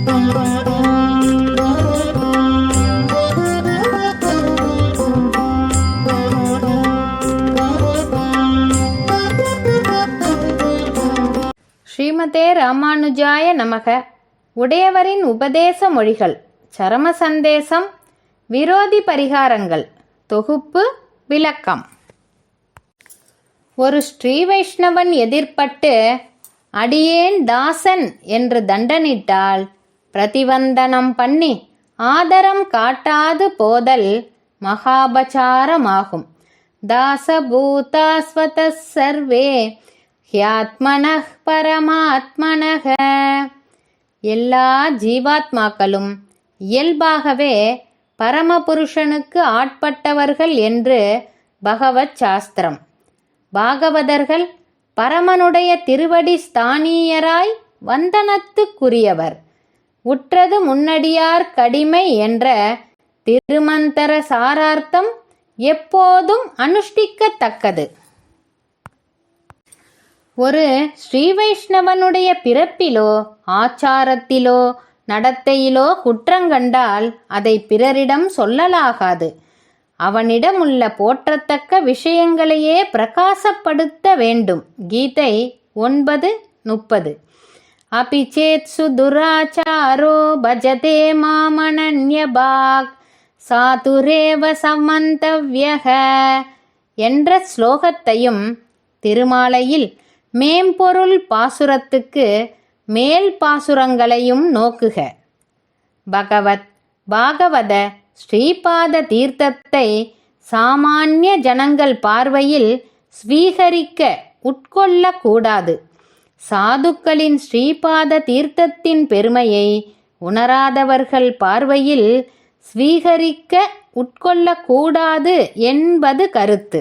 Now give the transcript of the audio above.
ஸ்ரீமதே ராமானுஜாய நமக. உடையவரின் உபதேச மொழிகள் சரம சந்தேசம் விரோதி பரிகாரங்கள் தொகுப்பு விளக்கம். ஒரு ஸ்ரீ வைஷ்ணவன் எதிர்ப்பட்டு அடியேன் தாசன் என்று தண்டனிட்டால் பிரதிவந்தனம் பண்ணி ஆதரம் காட்டாது போதல் மகாபச்சாரமாகும். தாசபூதாஸ்வத சர்வே ஹியாத்மனஹ் பரமாத்மனக எல்லா ஜீவாத்மாக்களும் இயல்பாகவே பரமபுருஷனுக்கு ஆட்பட்டவர்கள் என்று பகவத் சாஸ்திரம். பாகவதர்கள் பரமனுடைய திருவடி ஸ்தானீயராய் வந்தனத்துக்குரியவர். உற்றது முன்னடியார் கடிமை என்ற திருமந்தர சாரார்த்தம் எப்போதும் அனுஷ்டிக்கத்தக்கது. ஒரு ஸ்ரீ வைஷ்ணவனுடைய பிறப்பிலோ ஆச்சாரத்திலோ நடத்தையிலோ குற்றங்கண்டால் அதை பிறரிடம் சொல்லலாகாது. அவனிடமுள்ள போற்றத்தக்க விஷயங்களையே பிரகாசப்படுத்த வேண்டும். கீதை ஒன்பது முப்பது. அபி சேத் சுதுராச்சாரோ பஜதே மாமனன்யபாக் சாதுரேவ சமந்தவ்யக என்ற ஸ்லோகத்தையும் திருமாலையில் மேம்பொருள் பாசுரத்துக்கு மேல் பாசுரங்களையும் நோக்குக. பகவத் பாகவத ஸ்ரீபாத தீர்த்தத்தை சாமானிய ஜனங்கள் பார்வையில் ஸ்வீகரிக்க உட்கொள்ளக்கூடாது. சாதுக்களின் ஸ்ரீபாத தீர்த்தத்தின் பெருமையை உணராதவர்கள் பார்வையில் ஸ்வீகரிக்க உட்கொள்ளக்கூடாது என்பது கருத்து.